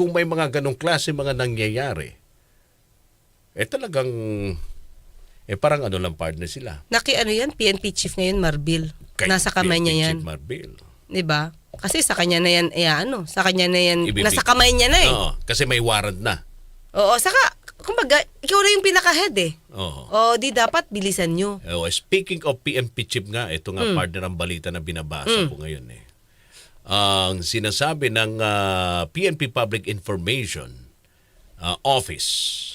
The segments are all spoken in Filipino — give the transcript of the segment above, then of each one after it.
kung may mga ganong klase mga nangyayari, eh talagang, eh parang ano lang partner sila. Naki ano yan, PNP chief ngayon, Marbil. Kay Nasa kamay niya PNP yan. Chief Marbil. 'Di ba? Kasi sa kanya na yan, eh ano, sa kanya na yan, Ibibig- nasa kamay niya na eh. Oo, kasi may warrant na. Oo, saka, kumbaga, ikaw na yung pinaka-head eh. Oo. O, di dapat bilisan nyo. Oh, speaking of PNP chip nga, ito nga partner ang balita na binabasa ko ngayon eh. Ang sinasabi ng ah, PNP Public Information ah, Office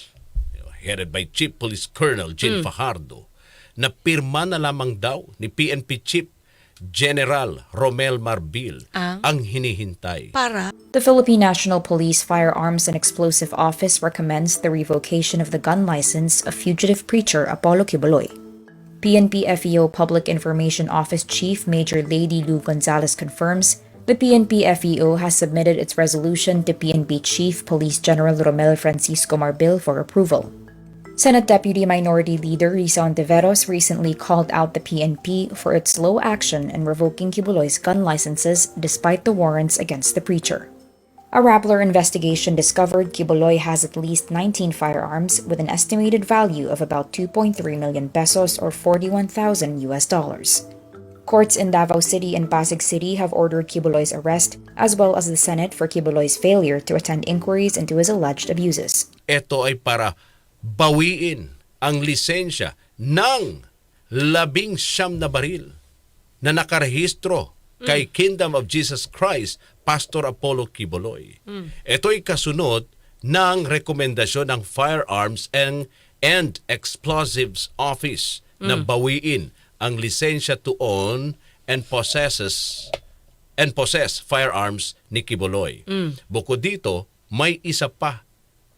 headed by Chief Police Colonel Jean Hmm. Fajardo na pirma na lamang daw ni PNP Chief General Romel Marbil Ang? ang hinihintay. Para? The Philippine National Police Firearms and Explosive Office recommends the revocation of the gun license of fugitive preacher Apollo Quiboloy. PNP FEO Public Information Office Chief Major Lady Lou Gonzalez confirms the PNP FEO E has submitted its resolution to PNP Chief Police General Romel Francisco Marbil for approval. Senate Deputy Minority Leader Risa Ontiveros recently called out the PNP for its slow action in revoking Kibuloy's gun licenses despite the warrants against the preacher. A Rappler investigation discovered Kibuloy has at least 19 firearms with an estimated value of about 2.3 million pesos or 41,000 US dollars. Courts in Davao City and Pasig City have ordered Kibuloy's arrest, as well as the Senate for Kibuloy's failure to attend inquiries into his alleged abuses. ito ay para bawiin ang lisensya ng labing siyam na baril na nakarehistro kay Kingdom of Jesus Christ, Pastor Apollo Kiboloy. Ito ay kasunod ng rekomendasyon ng Firearms and, and Explosives Office na bawiin ang lisensya to own and possesses and possess firearms ni Kiboloy. Bukod dito, may isa pa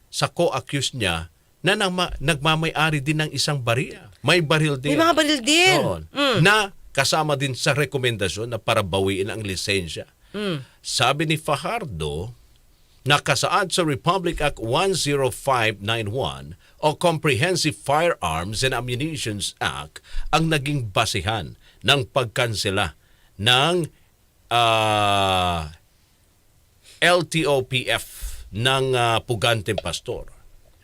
sa co-accused niya na nagma- nagmamay-ari din ng isang baril. May baril din. May mga baril din. Oo. Na kasama din sa rekomendasyon na para bawiin ang lisensya. Sabi ni Fajardo, nakasaad sa Republic Act 10591 o Comprehensive Firearms and Ammunitions Act ang naging basihan ng pagkansela ng ah, LTOPF ng ah, Puganteng Pastor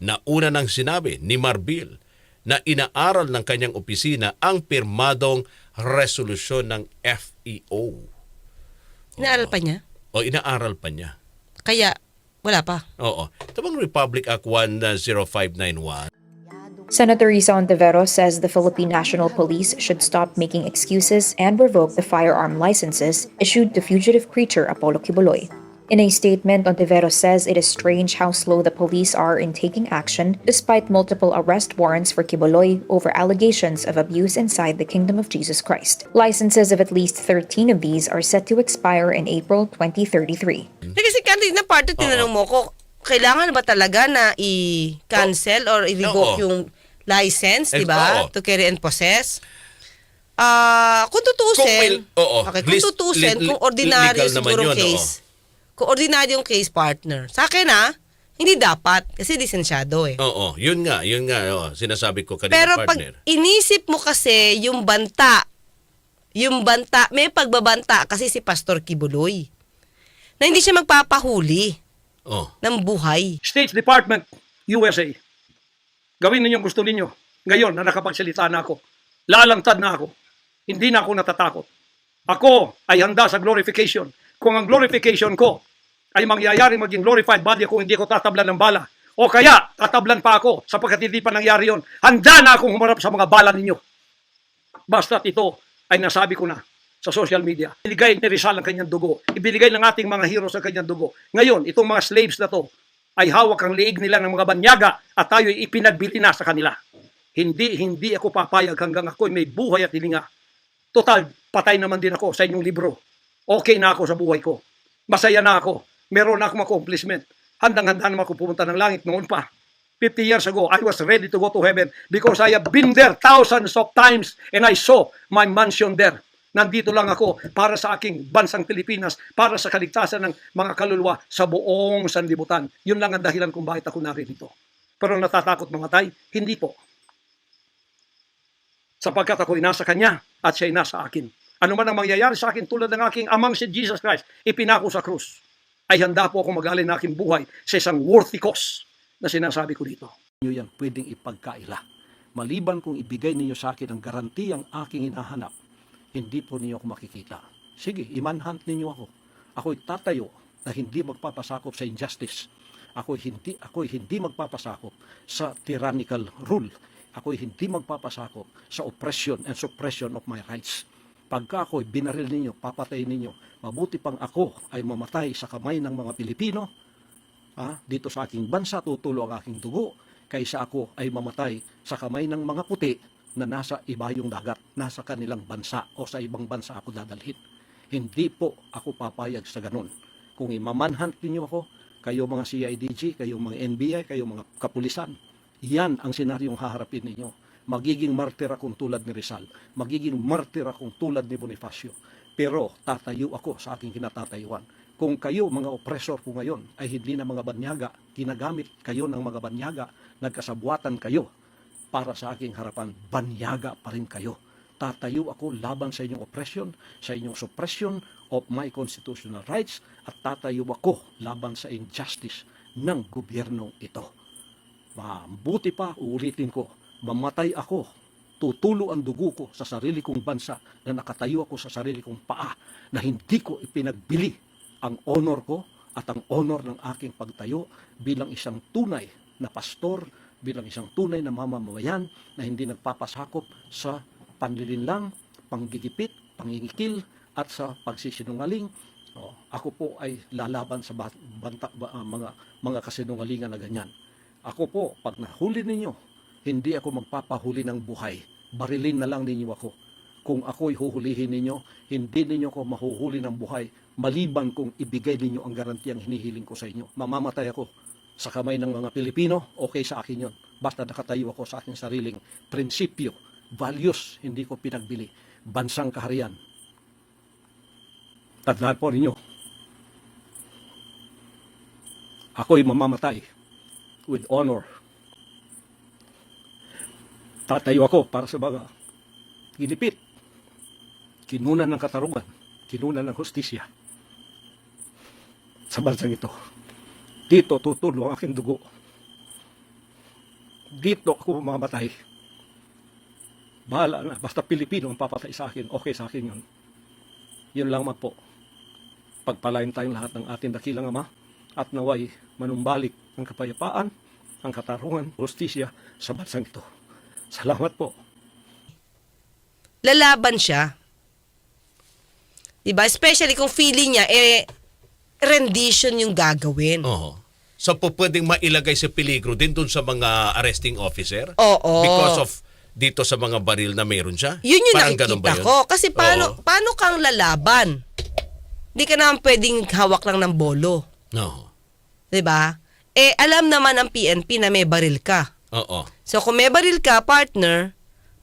na una nang sinabi ni Marbil na inaaral ng kanyang opisina ang pirmadong resolusyon ng FEO Inaaral pa niya. o inaaral pa niya. Kaya, wala pa. Oo. Ito bang Republic Act 10591? Senator Risa Ontiveros says the Philippine National Police should stop making excuses and revoke the firearm licenses issued to fugitive preacher Apollo Kibuloy. In a statement, Ontiveros says it is strange how slow the police are in taking action despite multiple arrest warrants for Kibuloy over allegations of abuse inside the Kingdom of Jesus Christ. Licenses of at least 13 of these are set to expire in April 2033. Eh, Kasi kanina part tinanong mo ko, kailangan ba talaga na i-cancel or i-revoke yung license, di ba? To carry and possess? Ah, kung tutusin, Kung may- oo. okay, kung List- tutusin, li- kung ordinaryo legal naman siguro yun, case, ordinaryo yung case partner, sa akin ha, hindi dapat, kasi lisensyado eh. Oo, yun nga, yun nga, oo, sinasabi ko kanina Pero pag partner. inisip mo kasi yung banta, yung banta, may pagbabanta kasi si Pastor Kibuloy, na hindi siya magpapahuli Oh. ng buhay. State Department, USA. Gawin ninyo ang gusto ninyo. Ngayon na nakapagsalita na ako, lalangtad na ako. Hindi na ako natatakot. Ako ay handa sa glorification. Kung ang glorification ko ay mangyayari maging glorified body kung hindi ko tatablan ng bala. O kaya, tatablan pa ako sapagkat hindi pa nangyari yon. Handa na akong humarap sa mga bala ninyo. Basta't ito ay nasabi ko na sa social media. Ibinigay ni Rizal ang kanyang dugo. Ibinigay ng ating mga heroes ang kanyang dugo. Ngayon, itong mga slaves na to ay hawak ang liig nila ng mga banyaga at tayo ay ipinagbili na sa kanila. Hindi, hindi ako papayag hanggang ako may buhay at hilinga. Total, patay naman din ako sa inyong libro. Okay na ako sa buhay ko. Masaya na ako. Meron na akong accomplishment. Handang-handa naman ako pumunta ng langit noon pa. 50 years ago, I was ready to go to heaven because I have been there thousands of times and I saw my mansion there. Nandito lang ako para sa aking bansang Pilipinas, para sa kaligtasan ng mga kaluluwa sa buong sanlibutan. Yun lang ang dahilan kung bakit ako narito. Pero natatakot mamatay? Hindi po. Sapagkat ako'y nasa Kanya at siya'y nasa akin. Ano man ang mangyayari sa akin tulad ng aking amang si Jesus Christ, ipinako sa krus. ay handa po ako mag-alin ng aking buhay sa isang worthy cause na sinasabi ko dito. Nyo yan pwedeng ipagkaila. Maliban kung ibigay ninyo sa akin ang garantiyang aking hinahanap, hindi po ninyo ako makikita. Sige, imanhunt ninyo ako. Ako'y tatayo na hindi magpapasakop sa injustice. Ako'y hindi, ako'y hindi magpapasakop sa tyrannical rule. Ako'y hindi magpapasakop sa oppression and suppression of my rights. Pagka ako'y binaril ninyo, papatayin ninyo, mabuti pang ako ay mamatay sa kamay ng mga Pilipino, ah, dito sa aking bansa tutulo ang aking dugo, kaysa ako ay mamatay sa kamay ng mga puti na nasa ibayong dagat, nasa kanilang bansa o sa ibang bansa ako dadalhin. Hindi po ako papayag sa ganun. Kung imamanhunt ninyo ako, kayo mga CIDG, kayo mga NBI, kayo mga kapulisan, yan ang senaryong haharapin ninyo. Magiging martir akong tulad ni Rizal. Magiging martir akong tulad ni Bonifacio. Pero tatayo ako sa aking kinatatayuan. Kung kayo, mga oppressor ko ngayon, ay hindi na mga banyaga, ginagamit kayo ng mga banyaga, nagkasabuatan kayo para sa aking harapan, banyaga pa rin kayo. Tatayo ako laban sa inyong oppression, sa inyong suppression of my constitutional rights, at tatayo ako laban sa injustice ng gobyernong ito. Mabuti pa, uulitin ko, mamatay ako, tutulo ang dugo ko sa sarili kong bansa na nakatayo ako sa sarili kong paa na hindi ko ipinagbili ang honor ko at ang honor ng aking pagtayo bilang isang tunay na pastor, bilang isang tunay na mamamayan na hindi nagpapasakop sa panlilinlang, panggigipit, pangingikil at sa pagsisinungaling. Oh, ako po ay lalaban sa ba- banta, ba- ah, mga mga kasinungalingan na ganyan. Ako po, pag nahuli ninyo, hindi ako magpapahuli ng buhay. Barilin na lang ninyo ako. Kung ako'y huhulihin ninyo, hindi ninyo ako mahuhuli ng buhay maliban kung ibigay ninyo ang garantiyang hinihiling ko sa inyo. Mamamatay ako sa kamay ng mga Pilipino, okay sa akin yon. Basta nakatayo ako sa aking sariling prinsipyo, values, hindi ko pinagbili. Bansang kaharian. Tandaan po ninyo, ako'y mamamatay with honor. Tatayo ako para sa mga ginipit, kinunan ng katarungan, kinunan ng hustisya sa bansang ito. Dito tutulo ang aking dugo. Dito ako mamamatay. Bahala na. Basta Pilipino ang papatay sa akin. Okay sa akin yun. Yun lang man po. Pagpalain tayong lahat ng ating dakilang ama at naway manumbalik ang kapayapaan, ang katarungan, justisya sa bansang ito. Salamat po. lalaban siya. 'Di ba? Especially kung feeling niya eh rendition yung gagawin. Oo. So po pwedeng mailagay sa peligro din dun sa mga arresting officer? Oo. Because of dito sa mga baril na meron siya? Yun yung Parang ganun ba nakikita yun? ko. Kasi paano, Oo. paano kang lalaban? Hindi ka naman pwedeng hawak lang ng bolo. No. 'Di ba? Eh, alam naman ang PNP na may baril ka. Oo. So, kung may baril ka, partner,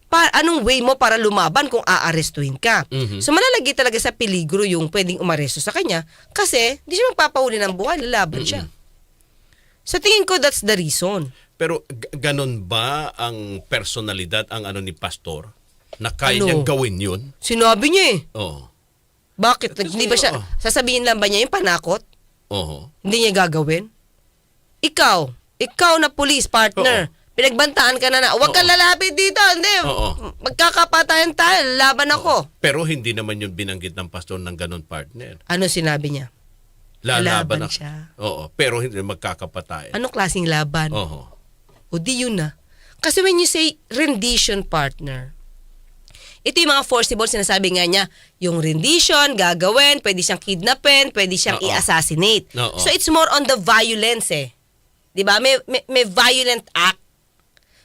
pa, anong way mo para lumaban kung aarestuhin ka? Mhm. So, malalagay talaga sa peligro yung pwedeng umaresto sa kanya kasi di siya magpapahuli ng buhay, lalaban siya. Sa tingin ko, that's the reason. Pero g- ganun ba ang personalidad ang ano ni pastor na kaya Ano? niyang gawin yun? Sinabi niya eh. Oo. Bakit? Kasi, Hindi ba siya, oo. sasabihin lang ba niya yung panakot? Oo. Hindi niya gagawin? Ikaw, ikaw na police partner, pinagbantaan ka na na, huwag kang lalapit dito, hindi, Oo. magkakapatayan tayo, laban ako. Pero hindi naman yun binanggit ng pastor ng ganun partner. Ano sinabi niya? Lalaban Lalaban ako. siya. Oo. Pero hindi magkakapatayan. Anong klaseng laban? Oo. O di yun na. Kasi when you say rendition partner, ito yung mga forcible, sinasabi nga niya, yung rendition, gagawin, pwede siyang kidnapin, pwede siyang Oo. i-assassinate. Oo. So it's more on the violence eh. 'Di ba? May, may, may violent act.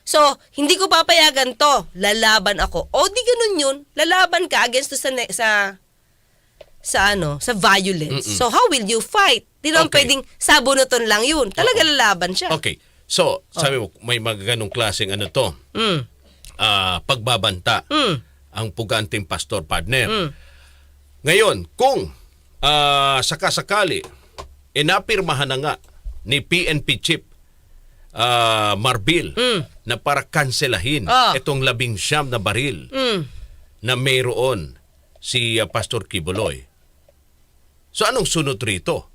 So, hindi ko papayagan to. Lalaban ako. O di ganun yun. Lalaban ka against to sa, sa sa ano, sa violence. Mm-mm. So, how will you fight? Di naman Okay. pwedeng sabunuton lang yun. Talaga lalaban siya. Okay. So, sabi mo, may mga ganong klaseng ano to, Mm. ah, pagbabanta Mm. ang puganting pastor partner. Mm. Ngayon, kung ah, sakasakali, inapirmahan na nga ni PNP Chief ah, Marbil Mm. na para kanselahin Ah. itong labing siyam na baril Mm. na mayroon si ah, Pastor Kibuloy. So anong sunod rito?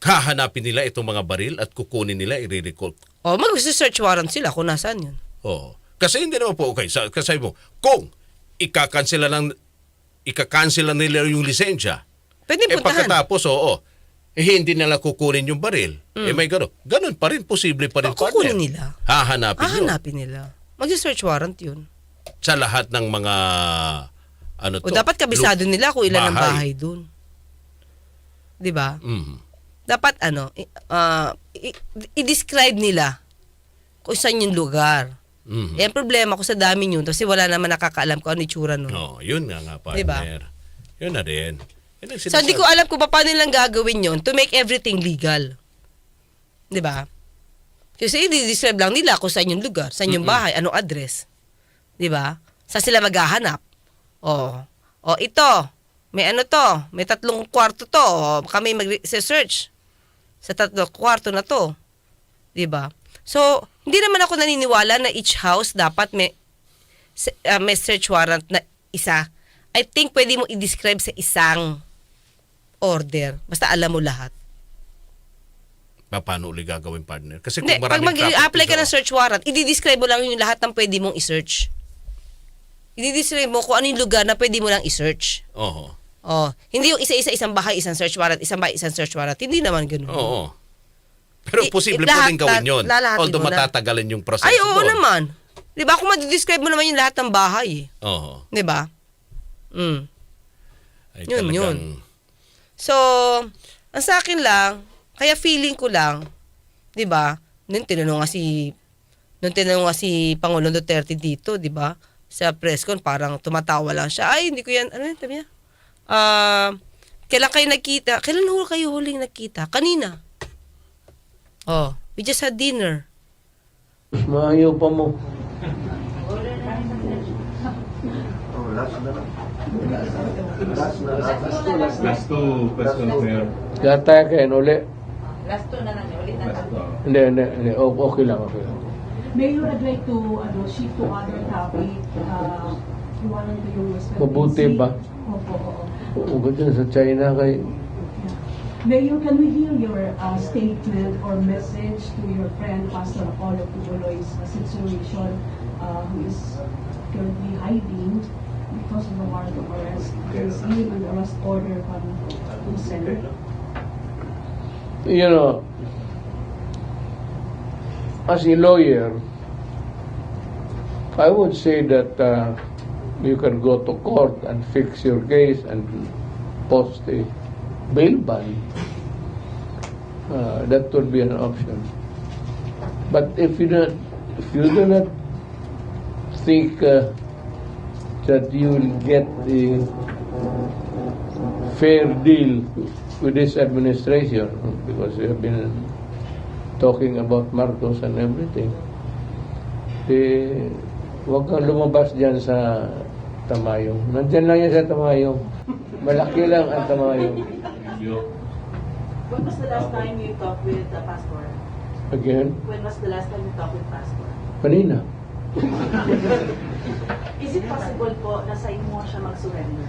kahanapin nila itong mga baril at kukunin nila, i-recall. O, mag-search warrant sila kung nasaan yun. Oo. Kasi hindi naman po, okay, sa, kasi mo, kung ikakansela lang, ikakansela nila yung lisensya, Pwede eh puntahan. pagkatapos, oo, eh, hindi nila kukunin yung baril. Eh may gano'n. Ganun pa rin, posible pa rin. Kukunin nila. Hahanapin yun. Hahanapin nila. Mag-search warrant yun. Sa lahat ng mga, ano to? O dapat kabisado lu- nila kung ilan ang bahay. bahay dun. 'Di ba? Mhm. Dapat ano, i- i-describe nila kung saan yung lugar. Mhm. Eh, ang problema ko sa dami yun kasi wala naman nakakaalam kung ano itsura nun. Oh, yun nga nga, partner. Diba? Yun na rin. So, hindi ko alam kung paano nilang gagawin yun to make everything legal. 'Di ba? Kasi i-describe lang nila kung saan yung lugar, saan yung bahay, anong address. 'Di ba? Saan sila maghahanap? Oh. Oh, ito. May ano to? May tatlong kwarto to. Oh, kami mag-search sa tatlong kwarto na to. 'Di ba? So, hindi naman ako naniniwala na each house dapat may ah, may search warrant na isa. I think pwede mo i-describe sa isang order. Basta alam mo lahat. Pa- Paano uli gagawin, partner? Kasi Hindi, kung pag maraming mag-apply ka ng search warrant, i-describe mo lang yung lahat ng pwede mong i-search. I-describe mo kung ano yung lugar na pwede mo lang i-search. Oo. Oh, hindi yung isa-isa isang bahay, isang search warrant, isang bahay, isang search warrant. Hindi naman ganoon. Oo. Pero I- posible i- po lahat- din gawin yun. lalahatin Although mo na. yung proseso Ay, oo doon. naman. 'Di ba? Kung ma-describe mo naman yung lahat ng bahay, eh. Oo. 'di ba? Mm. Ay, Yun, talagang- yun. So, ang sa akin lang, kaya feeling ko lang, 'di ba? Nung tinanong nga si nung tinanong nga si Pangulong Duterte dito, 'di ba? Sa press con parang tumatawa lang siya. Ay, hindi ko 'yan. Ano 'yan, sabi niya? Ah, kailan kayo nagkita? Kailan ho kayo huling nagkita? Kanina. Oh, we just had dinner. Maayaw pa mo. Last two questions, Mayor. Gatay kayo uli. Last two na lang, ulit na Last two. Hindi, hindi, hindi. O- Okay lang, okay lang. Mayor, I'd like to ano, shift to other topic. Uh, iwanan ko yung West Mabuti ba? Opo, oo. Ugod yan sa China kay... Mayor, can we hear your uh, statement or message to your friend, Pastor Apollo Tubuloy's uh, situation, uh, who is currently hiding because of the warrant of arrest? He's given an arrest order from the Senate. You know, as a lawyer, I would say that uh, you can go to court and fix your case and post a bail ban. Uh, that would be an option. But if you don't, if you do not think uh, that you will get a fair deal with this administration, because we have been talking about Marcos and everything, eh, huwag kang lumabas dyan sa Tamayong. Nandyan lang yan sa Tamayong. Malaki lang ang Tamayong. When was the last time you talked with the pastor? Again, When was the last time you talked with pastor? kanina. Is it possible po na sa inyo siya mag-surrender?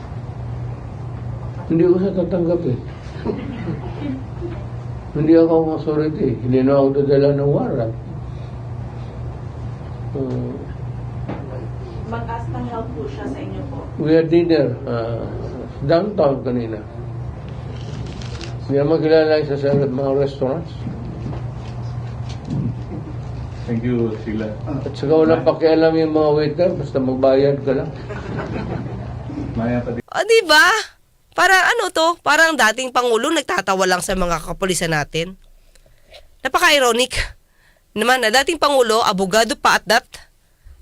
Hindi ko siya tatanggap eh. Hindi ako ang authority. Hindi na ako dadala ng warrant. Uh, Mag-ask ng help po siya sa inyo po. we had dinner uh, downtown kanina. Hindi naman kilala isa sa mga restaurants. Thank you, Sheila. At saka walang pakialam yung mga waiter, basta magbayad ka lang. Maya pa din. O, di ba? Parang ano to? Parang dating Pangulo nagtatawa lang sa mga kapulisan natin. Napaka-ironic. Naman na dating Pangulo, abogado pa at that,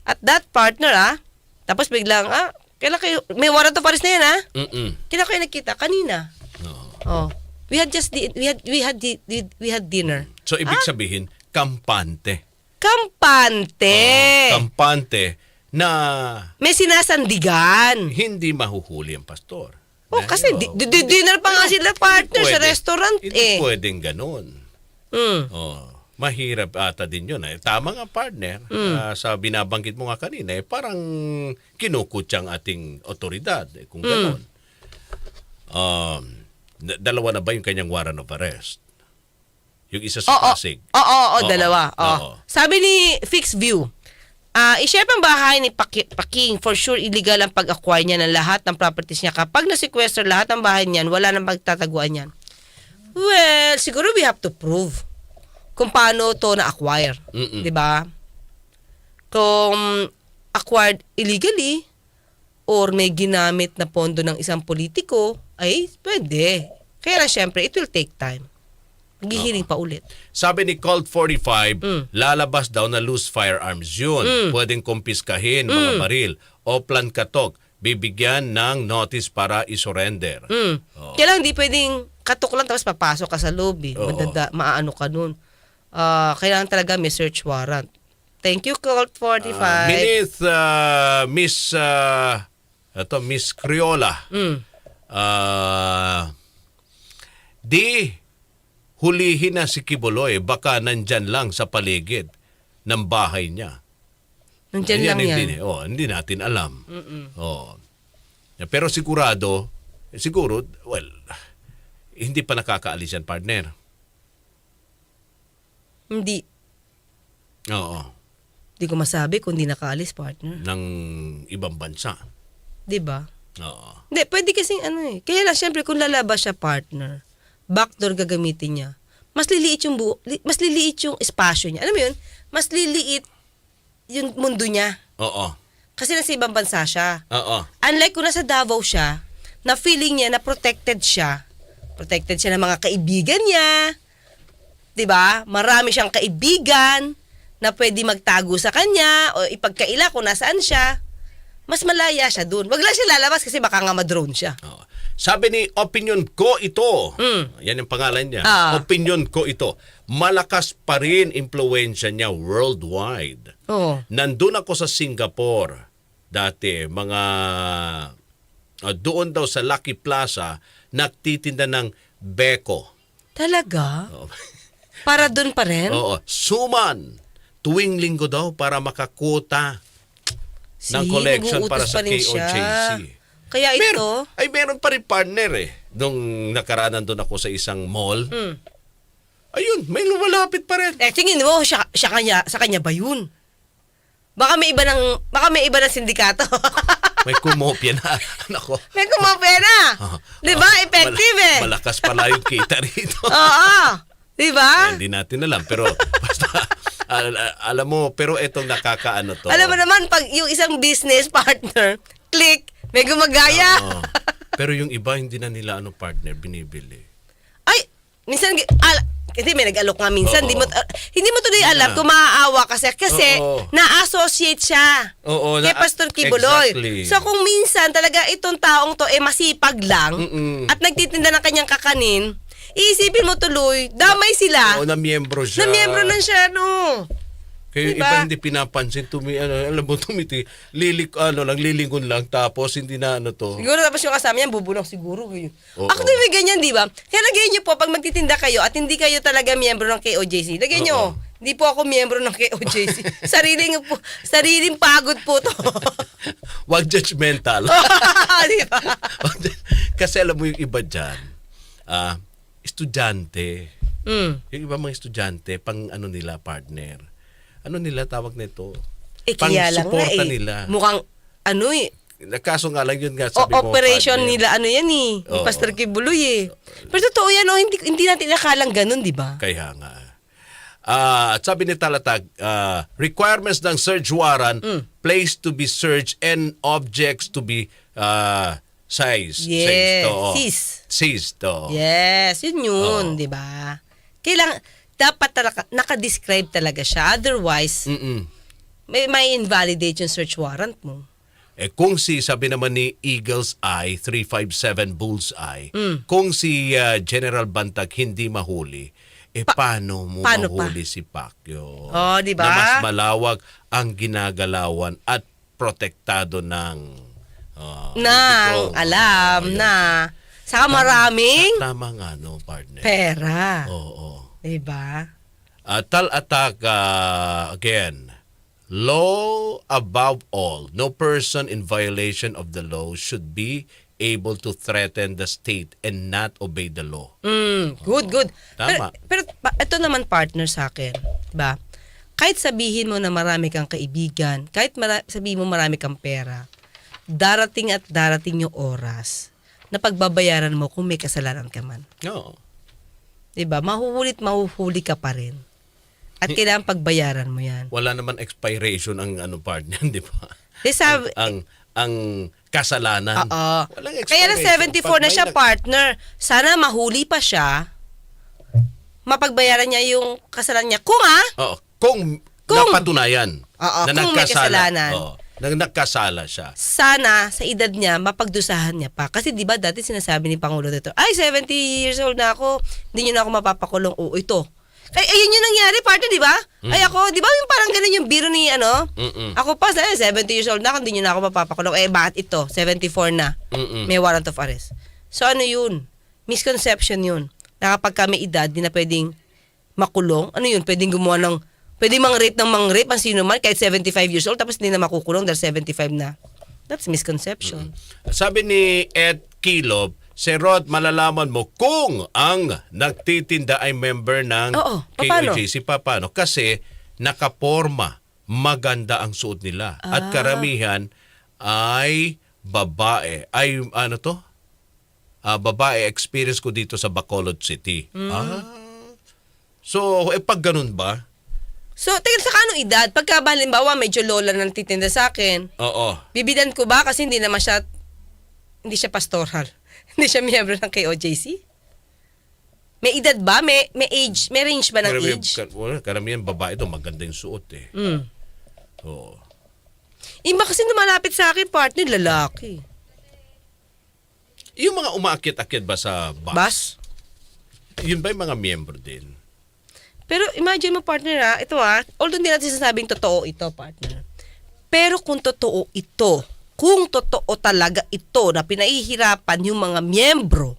at that partner ah. Tapos biglang, ah, kailan kayo, may warrant of arrest na yan ah. Mm-mm. Kailan kayo nagkita? Kanina. Oo. Oh. We had just, di- we had, we had, di- di- we had dinner. So, ibig Ah? sabihin, kampante. Kampante! Oo, kampante na may sinasandigan. hindi mahuhuli ang pastor. Oh, Dahil, kasi di, di- di- dinner pa nga sila partner sa pwede. restaurant Hindi eh. pwedeng ganun. Mm. Oh, mahirap ata din yun. Eh. Tama nga partner, Hmm. ah, sa binabanggit mo nga kanina, eh, parang kinukutya ang ating otoridad. Eh, Hmm. kung gano'n. Um, d- dalawa na ba yung kanyang warrant of arrest? Yung isa sa Oo, Pasig. oo, oo, Oo, dalawa. Oo. oo. Sabi ni Fixed View, ah i-share ang bahay ni Paki- Paking. For sure, illegal ang pag-acquire niya ng lahat ng properties niya. Kapag na-sequester lahat ng bahay niyan, wala nang pagtataguan niyan. Well, siguro we have to prove kung paano to na-acquire. Di ba? Kung acquired illegally or may ginamit na pondo ng isang politiko, ay pwede. Kaya lang, syempre, it will take time. Maghihiling pa ulit. Sabi ni Colt 45, Mm. lalabas daw na loose firearms yun. Pwedeng kumpiskahin mga Mm. baril o plan katok. Bibigyan ng notice para isurrender. Mm. Kaya lang, hindi pwedeng katok lang tapos papasok ka sa loob eh. Oo. Madada, maano ka nun. Ah, kailangan talaga may search warrant. Thank you, Colt 45. Beneath uh, Miss uh, ito, Miss Criola. Mm. Ah, di hulihin na si Kibuloy baka nandyan lang sa paligid ng bahay niya. Nandyan lang hindi, yan. Hindi, oh, hindi natin alam. Oh. Pero sigurado, siguro, well, hindi pa nakakaalis yan, partner. Hindi. Oo. Hindi ko masabi kung di nakaalis, partner. Ng ibang bansa. Di ba? Oo. Hindi, pwede kasing ano eh. Kaya lang, syempre, kung lalabas siya, partner, backdoor gagamitin niya, mas liliit yung buo, li- mas liliit yung espasyo niya. Alam mo yun? Mas liliit yung mundo niya. Oo. Kasi nasa ibang bansa siya. Oo. Unlike kung nasa Davao siya, na feeling niya na protected siya. Protected siya ng mga kaibigan niya. 'Di ba? Marami siyang kaibigan na pwede magtago sa kanya o ipagkaila kung nasaan siya. Mas malaya siya dun. Wag lang siya lalabas kasi baka nga ma-drone siya. Oo. Sabi ni opinion ko ito. Mm. Yan yung pangalan niya. Ah. Opinion ko ito. Malakas pa rin impluensya niya worldwide. Oo. Nandun ako sa Singapore dati, mga ah, doon daw sa Lucky Plaza, nagtitinda ng beko. Talaga? Oo. Para dun pa rin? Oo. Suman. Tuwing linggo daw para makakuta ng See, collection para sa rin siya. Kaya ito, Meron, ay meron pa rin partner eh. Nung nakaraan nandun ako sa isang mall. Mm. Ayun, may lumalapit pa rin. eh tingin mo siya, siya kanya, sa kanya ba yun? Baka may iba ng baka may iba ng sindikato. May kumopya na. Nako. may kumopya na. Di ba? Effective Mala- eh. Malakas pala yung kita rito. Oo. Di ba? Hindi natin alam. Pero basta, al- al- alam mo, pero etong nakakaano to. Alam mo naman, pag yung isang business partner, click, may gumagaya. Oo. pero yung iba, hindi na nila ano partner, binibili. Ay, minsan, al- hindi, may nag-alok nga minsan. Oo. Hindi mo, uh, hindi mo tuloy alam na. kung maaawa kasi. Kasi, Oo. na-associate siya. Oo, kay na- Pastor Kibuloy. exactly. So, kung minsan talaga itong taong to eh masipag lang Mm-mm. at nagtitinda ng kanyang kakanin, iisipin mo tuloy, damay sila. Oo, na miyembro siya. na miyembro na siya, no? Kaya Diba? iba hindi pinapansin, tumi, ano, alam mo, tumiti, lilik, ano lang, lilingon lang, tapos hindi na ano to. Siguro tapos yung kasama niya, bubulong siguro. Kayo. Oo. Ako din may ganyan, di ba? Kaya lagyan niyo po, pag magtitinda kayo at hindi kayo talaga miyembro ng KOJC, lagyan niyo, Oo. hindi po ako miyembro ng KOJC. sariling, po, sariling pagod po to. Wag judgmental. di ba? Kasi alam mo yung iba dyan, ah, estudyante. Mm. Yung iba mga estudyante, pang ano nila, partner. Ano nila tawag nito? Eh, kaya lang nga eh. nila. Mukhang, ano eh, Kaso nga lang yun nga, o, sabi mo, operation nila, ano yan eh, ni Oo. Pastor Kibuloy eh. Pero totoo yan, oh, hindi, hindi natin nakalang ganun, di ba? Kaya nga. Ah, at sabi ni Talatag, ah, requirements ng search warrant, Mm. place to be searched and objects to be ah, seized. Yes, Seized, oo. seize. Seized, oo. Yes, yun yun, Oo. di ba? Kailangan, dapat talaga, nakadescribe talaga siya. Otherwise, Mm-mm. may, may invalidate yung search warrant mo. Eh kung si, sabi naman ni Eagle's Eye, 357 Bullseye, Mm. kung si ah, General Bantag hindi mahuli, eh paano mo paano pa? mahuli si Pacquiao? Oh, di ba? Na mas malawag ang ginagalawan at protektado ng ah, Nang politiko. alam Oh, na, saka maraming Tama nga, no, partner. pera. Oo. Di ba? Uh, tal attack uh, again. Law above all. No person in violation of the law should be able to threaten the state and not obey the law. Mm, good, good. Tama. Pero, pero ito naman partner sa akin, 'di ba? Kahit sabihin mo na marami kang kaibigan, kahit mara- sabihin mo marami kang pera, darating at darating yung oras na pagbabayaran mo kung may kasalanan ka man. Oo. 'Di ba? Mahuhulit mahuhuli ka pa rin. At kailangan pagbayaran mo 'yan. Wala naman expiration ang ano partner, di ba? Eh, sabi- ang, ang kasalanan. Oo. Walang Kaya na expiration. 74 Pag na may siya, nag- partner. Sana mahuli pa siya. Mapagbayaran niya yung kasalanan niya. Kung ah, Oo. Kung, Kung- napatunayan Oo, na kung may nagkasala. kasalanan. Oo, na nagkasala siya. sana sa edad niya mapagdusahan niya pa. Kasi 'di ba dati sinasabi ni Pangulo dito, ay 70 years old na ako, hindi niyo na ako mapapakulong. Oo, ito. Ay, ayun yung nangyari, partner, di ba? Ay ako, di ba yung parang ganun yung biro ni ano? Mm-mm. Ako pa, eh, 70 years old na ako, hindi niyo na ako mapapakulong. Eh, bakit ito? 74 na. Mm-mm. May warrant of arrest. So ano yun? Misconception yun. Na kapag kami edad, di na pwedeng makulong. Ano yun? Pwedeng gumawa ng, pwedeng mang-rape ng mang-rape ang sino man, kahit 75 years old, tapos hindi na makukulong dahil 75 na. That's misconception. Sabi ni Ed Kilob, si Rod, malalaman mo kung ang nagtitinda ay member ng Oo, paano? KOJC. Paano? Kasi nakaporma, maganda ang suot nila. Ah. At karamihan ay babae. Ay ano to? Ah, babae experience ko dito sa Bacolod City. Hmm. Ah. So, eh pag ganun ba? So, tingin sa kanong edad, pagka ba, halimbawa, medyo lola na nagtitinda sa akin, Oo. bibidan ko ba kasi hindi naman siya, hindi siya pastoral. hindi siya miyembro ng KOJC? May edad ba? May, may age? May range ba ng Karamihan, age? kar- wala, karamihan babae to maganda yung suot eh. Mm. Oo. Iba kasi lumalapit sa akin, partner, lalaki. Yung mga umaakit-akit ba sa bus? Bas? Yun ba yung mga miyembro din? Pero imagine mo, partner, ha? Ito, ha? Although hindi natin sasabing totoo ito, partner. Pero kung totoo ito, kung totoo talaga ito na pinahihirapan yung mga miyembro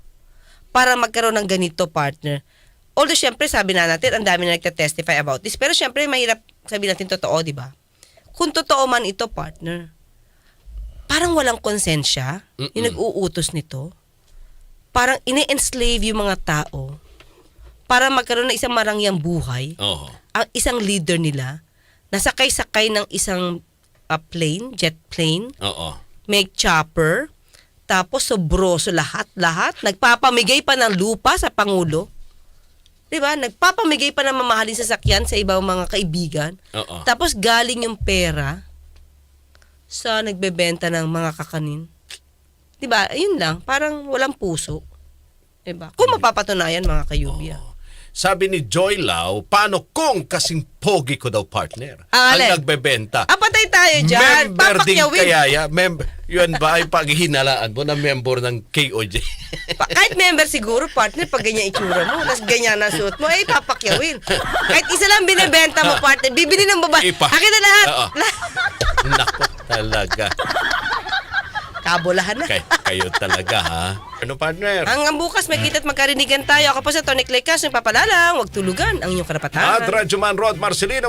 para magkaroon ng ganito, partner. Although, syempre, sabi na natin, ang dami na nagte-testify about this. Pero, syempre, mahirap sabihin natin totoo, di ba? Kung totoo man ito, partner, parang walang konsensya yung Mm-mm. nag-uutos nito. Parang ini-enslave yung mga tao para magkaroon ng isang marangyang buhay. Oo. Ang isang leader nila, nasakay-sakay ng isang ah, plane, jet plane, Oo. may chopper, tapos sobroso lahat-lahat. Nagpapamigay pa ng lupa sa Pangulo. 'Di ba? Nagpapamigay pa ng mamahaling sasakyan sa ibang mga kaibigan. Oo. Tapos galing yung pera sa nagbebenta ng mga kakanin. 'Di ba? Ayun lang, parang walang puso. 'Di ba? Kung mapapatunayan mga kayubya. Sabi ni Joy Lau, paano kung kasing pogi ko daw partner? Ah, ang nagbebenta. Ah, patay tayo dyan. Member din Papakyawin. kaya ya. Mem- yun ba ay paghihinalaan mo na member ng KOJ? Pa- kahit member siguro, partner, pag ganyan itsura mo, tapos ganyan na suot mo, eh, papakyawin. Kahit isa lang binibenta mo, partner, bibili ng babae. Ipa. Akin na lahat. Oo. Lahat. Nako talaga. Kabulahan na. Kay, kayo talaga ha. Ano partner? Hanggang bukas, may kita't magkarinigan tayo. Ako po sa Tonic Lecas, nagpapalalang, huwag tulugan ang inyong karapatan. At Radyo Man Rod Marcelino